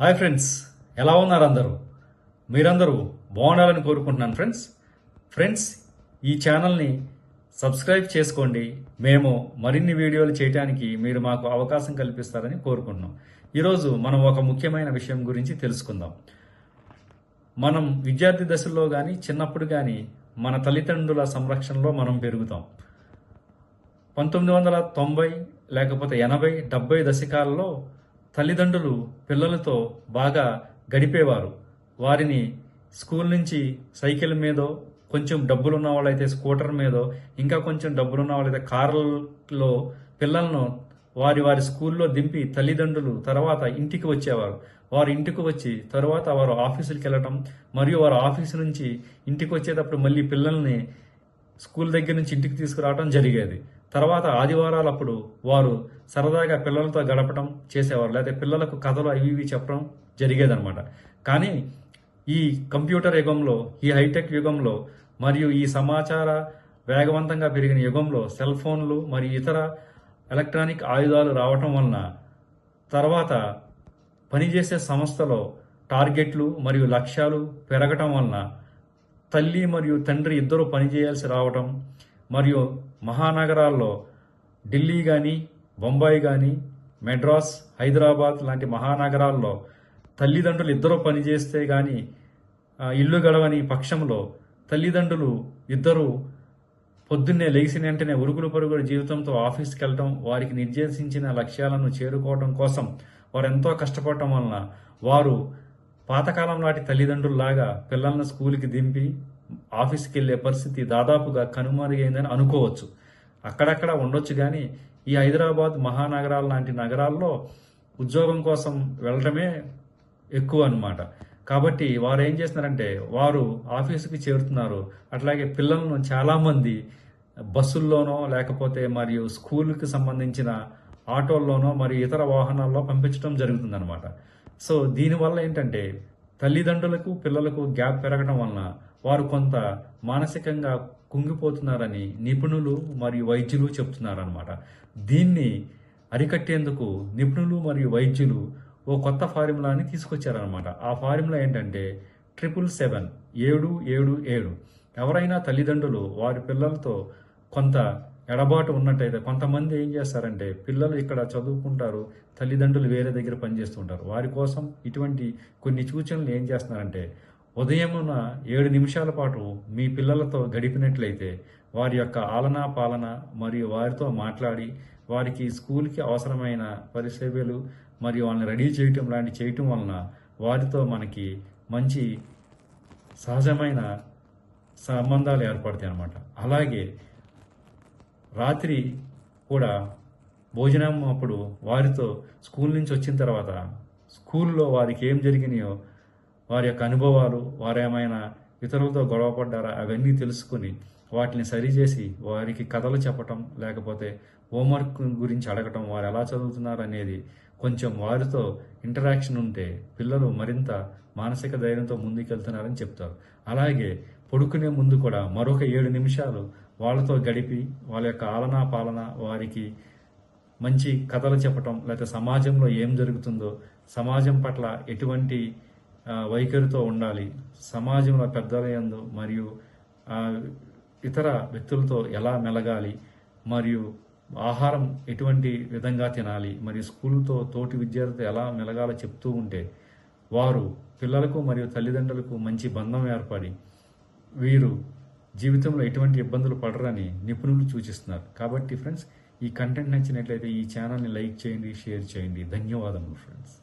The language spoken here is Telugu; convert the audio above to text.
హాయ్ ఫ్రెండ్స్ ఎలా ఉన్నారు అందరూ? మీరందరూ బాగుండాలని కోరుకుంటున్నాను ఫ్రెండ్స్. ఫ్రెండ్స్ ఈ ఛానల్ని సబ్స్క్రైబ్ చేసుకోండి. మేము మరిన్ని వీడియోలు చేయడానికి మీరు మాకు అవకాశం కల్పిస్తారని కోరుకుంటున్నాం. ఈరోజు మనం ఒక ముఖ్యమైన విషయం గురించి తెలుసుకుందాం. మనం విద్యార్థి దశల్లో కానీ చిన్నప్పుడు కానీ మన తల్లిదండ్రుల సంరక్షణలో మనం పెరుగుతాం. పంతొమ్మిది వందల తొంభై లేకపోతే ఎనభై డెబ్బై దశకాలలో తల్లిదండ్రులు పిల్లలతో బాగా గడిపేవారు. వారిని స్కూల్ నుంచి సైకిల్ మీదో కొంచెం డబ్బులున్న వాళ్ళైతే స్కూటర్ మీదో ఇంకా కొంచెం డబ్బులున్న వాళ్ళైతే కార్లలో పిల్లలను వారి వారి స్కూల్లో దింపి తల్లిదండ్రులు తర్వాత ఇంటికి వచ్చేవారు. వారు ఇంటికి వచ్చి తర్వాత వారు ఆఫీసులకు వెళ్ళటం మరియు వారు ఆఫీసు నుంచి ఇంటికి వచ్చేటప్పుడు మళ్ళీ పిల్లల్ని స్కూల్ దగ్గర నుంచి ఇంటికి తీసుకురావడం జరిగేది. తర్వాత ఆదివారాలప్పుడు వారు సరదాగా పిల్లలతో గడపడం చేసేవారు. లేకపోతే పిల్లలకు కథలు అవి ఇవి చెప్పడం జరిగేదనమాట కానీ ఈ కంప్యూటర్ యుగంలో ఈ హైటెక్ యుగంలో మరియు ఈ సమాచార వేగవంతంగా పెరిగిన యుగంలో సెల్ ఫోన్లు మరియు ఇతర ఎలక్ట్రానిక్ ఆయుధాలు రావటం వలన తర్వాత పనిచేసే సంస్థలో టార్గెట్లు మరియు లక్ష్యాలు పెరగటం వలన తల్లి మరియు తండ్రి ఇద్దరు పనిచేయాల్సి రావటం మరియు మహానగరాల్లో ఢిల్లీ కానీ బొంబాయి కానీ మెడ్రాస్ హైదరాబాద్ లాంటి మహానగరాల్లో తల్లిదండ్రులు ఇద్దరు పనిచేస్తే కానీ ఇల్లు గడవని పక్షంలో తల్లిదండ్రులు ఇద్దరు పొద్దున్నే లేచిన వెంటనే ఉరుగులు పరుగుల జీవితంతో ఆఫీస్కి వెళ్ళటం వారికి నిర్దేశించిన లక్ష్యాలను చేరుకోవడం కోసం వారు ఎంతో కష్టపడటం వలన వారు పాతకాలం నాటి తల్లిదండ్రుల్లాగా పిల్లలను స్కూల్కి దింపి ఆఫీస్కి వెళ్ళే పరిస్థితి దాదాపుగా కనుమరుగైందని అనుకోవచ్చు. అక్కడక్కడ ఉండొచ్చు కానీ ఈ హైదరాబాద్ మహానగరాల లాంటి నగరాల్లో ఉద్యోగం కోసం వెళ్ళటమే ఎక్కువ అనమాట కాబట్టి వారు ఏం చేస్తున్నారంటే వారు ఆఫీసుకి చేరుతున్నారు. అట్లాగే పిల్లలను చాలామంది బస్సుల్లోనో లేకపోతే మరియు స్కూల్కి సంబంధించిన ఆటోల్లోనో మరియు ఇతర వాహనాల్లో పంపించడం జరుగుతుందన్నమాట. సో దీనివల్ల ఏంటంటే తల్లిదండ్రులకు పిల్లలకు గ్యాప్ పెరగడం వలన వారు కొంత మానసికంగా కుంగిపోతున్నారని నిపుణులు మరియు వైద్యులు చెప్తున్నారన్నమాట. దీన్ని అరికట్టేందుకు నిపుణులు మరియు వైద్యులు ఓ కొత్త ఫార్ములాని తీసుకొచ్చారనమాట ఆ ఫార్ములా ఏంటంటే ట్రిపుల్ సెవెన్ ఏడు ఏడు ఏడు. ఎవరైనా తల్లిదండ్రులు వారి పిల్లలతో కొంత ఎడబాటు ఉన్నట్టయితే కొంతమంది ఏం చేస్తారంటే పిల్లలు ఇక్కడ చదువుకుంటారు తల్లిదండ్రులు వేరే దగ్గర పనిచేస్తుంటారు. వారి కోసం ఇటువంటి కొన్ని సూచనలు ఏం చేస్తున్నారంటే ఉదయమున ఏడు నిమిషాల పాటు మీ పిల్లలతో గడిపినట్లయితే వారి యొక్క ఆలనా పాలన మరియు వారితో మాట్లాడి వారికి స్కూల్కి అవసరమైన పరిసేవలు మరియు వాళ్ళని రెడీ చేయటం లాంటి చేయటం వలన వారితో మనకి మంచి సహజమైన సంబంధాలు ఏర్పడతాయి అన్నమాట అలాగే రాత్రి కూడా భోజనం అప్పుడు వారితో స్కూల్ నుంచి వచ్చిన తర్వాత స్కూల్లో వారికి ఏం జరిగినాయో వారి యొక్క అనుభవాలు వారు ఏమైనా ఇతరులతో గొడవపడ్డారా అవన్నీ తెలుసుకుని వాటిని సరిచేసి వారికి కథలు చెప్పటం లేకపోతే హోంవర్క్ గురించి అడగటం వారు ఎలా చదువుతున్నారు అనేది కొంచెం వారితో ఇంటరాక్షన్ ఉంటే పిల్లలు మరింత మానసిక ధైర్యంతో ముందుకెళ్తున్నారని చెప్తారు. అలాగే పడుకునే ముందు కూడా మరొక ఏడు నిమిషాలు వాళ్ళతో గడిపి వాళ్ళ యొక్క ఆలనా పాలన వారికి మంచి కథలు చెప్పటం లేకపోతే సమాజంలో ఏం జరుగుతుందో సమాజం పట్ల ఎటువంటి వైఖరితో ఉండాలి సమాజంలో పెద్దలయందు మరియు ఇతర వ్యక్తులతో ఎలా మెలగాలి మరియు ఆహారం ఎటువంటి విధంగా తినాలి మరియు స్కూల్తో తోటి విద్యార్థులతో ఎలా మెలగాలో చెప్తూ ఉంటే వారు పిల్లలకు మరియు తల్లిదండ్రులకు మంచి బంధం ఏర్పడి వీరు జీవితంలో ఎటువంటి ఇబ్బందులు పడరని నిపుణులు సూచిస్తున్నారు. కాబట్టి ఫ్రెండ్స్ ఈ కంటెంట్ నచ్చినట్లయితే ఈ ఛానల్ని లైక్ చేయండి షేర్ చేయండి. ధన్యవాదములు ఫ్రెండ్స్